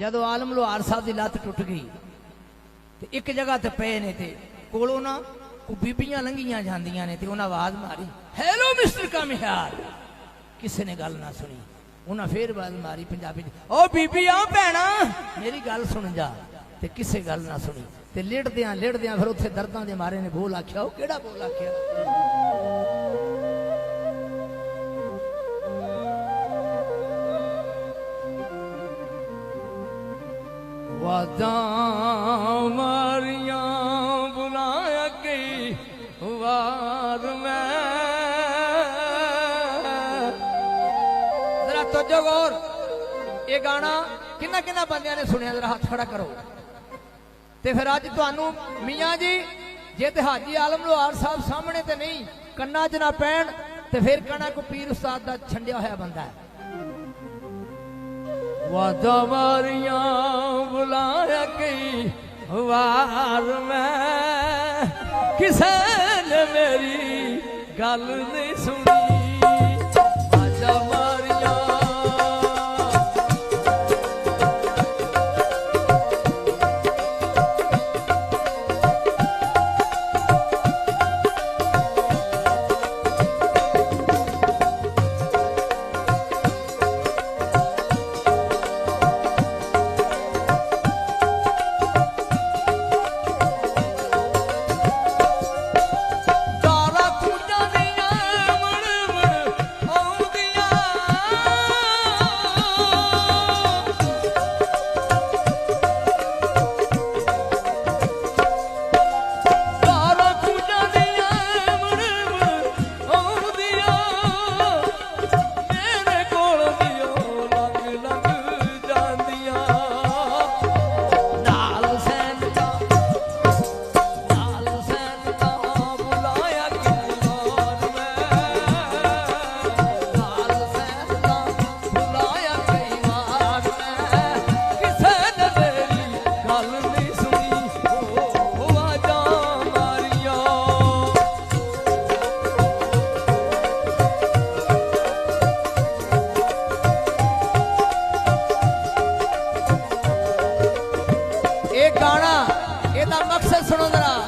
ਜਦੋਂ ਆਲਮ ਲੋਹਾਰ ਸਾਹਿਬ ਦੀ ਲੱਤ ਟੁੱਟ ਗਈ, ਤੇ ਇੱਕ ਜਗ੍ਹਾ ਤੇ ਪਏ ਨੇ ਤੇ ਕੋਲੋਂ ਨਾ ਕੋ ਬੀਬੀਆਂ ਲੰਘੀਆਂ ਜਾਂਦੀਆਂ ਨੇ ਤੇ ਉਹਨਾਂ ਆਵਾਜ਼ ਮਾਰੀ ਹੈਲੋ ਮਿਸਟਰ ਕਮਿਹਾਰ ਕਿਸੇ ਨੇ ਗੱਲ ਨਾ ਸੁਣੀ। ਉਹਨਾਂ ਫੇਰ ਆਵਾਜ਼ ਮਾਰੀ ਪੰਜਾਬੀ ਚ ਬੀਬੀ, ਆ ਭੈਣਾ, ਮੇਰੀ ਗੱਲ ਸੁਣ ਜਾ। ਤੇ ਕਿਸੇ ਗੱਲ ਨਾ ਸੁਣੀ। ਤੇ ਲੇਟਦਿਆਂ ਲੇਟਦਿਆਂ ਫਿਰ ਉੱਥੇ ਦਰਦਾਂ ਦੇ ਮਾਰੇ ਨੇ ਬੋਲ ਆਖਿਆ, ਉਹ ਕਿਹੜਾ ਬੋਲ ਆਖਿਆ? ਵਾਦਾਂ ਮਾਰੀਆਂ ਬੁਲਾਇਆ ਕਈ ਵਾਰ ਮੈਂ। ਜ਼ਰਾ ਤੋਜੋ ਗੌਰ, ਇਹ ਗਾਣਾ ਕਿੰਨਾ ਕਿੰਨਾ ਬੰਦਿਆਂ ਨੇ ਸੁਣਿਆ, ਜ਼ਰਾ ਹੱਥ ਖੜਾ ਕਰੋ। ਤੇ ਫਿਰ ਅੱਜ ਤੁਹਾਨੂੰ ਮੀਆਂ ਜੀ, ਜੇ ਤੇ ਹਾਜੀ ਆਲਮ ਲੋਹਾਰ ਸਾਹਿਬ ਸਾਹਮਣੇ ਤੇ ਨਹੀਂ, ਕੰਨਾਂ 'ਚ ਨਾ ਪੈਣ ਤੇ ਫਿਰ ਕਹਣਾ ਕੋ ਪੀਰ ਉਸਤਾਦ ਦਾ ਛੰਡਿਆ ਹੋਇਆ ਬੰਦਾ ਹੈ। ਵਾਦਾ ਮਾਰੀਆਂ ਬੁਲਾਇਆ ਕਈ ਵਾਰ ਮੈਂ ਕਿਸੇ ਨੇ ਮੇਰੀ ਗੱਲ ਨਹੀਂ ਸੁਣੀ ਗਾਣਾ ਇਹਦਾ ਮਕਸਦ ਸੁਣੋ ਜਰਾ।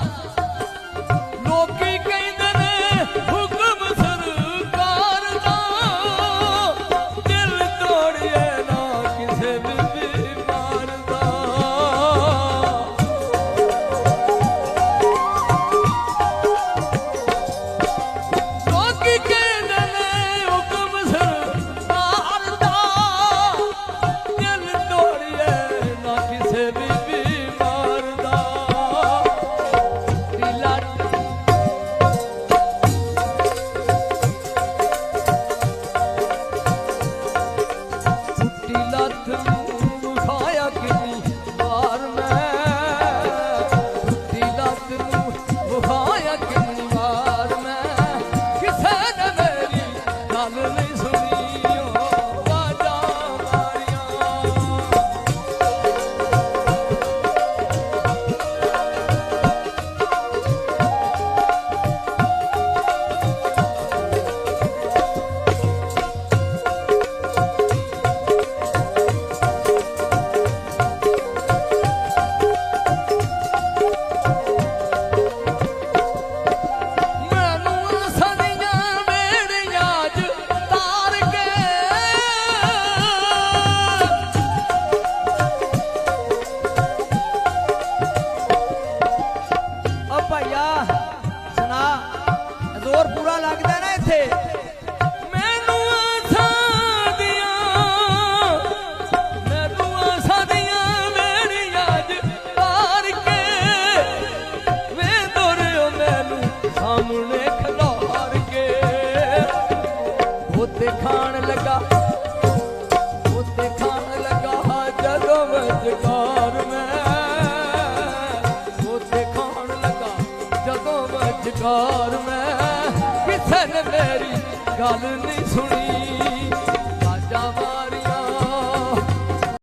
ਅਧਿਕਾਰ ਮੈਂ ਕਿਸੇ ਨੇ ਮੇਰੀ ਗੱਲ ਨਹੀਂ ਸੁਣੀ।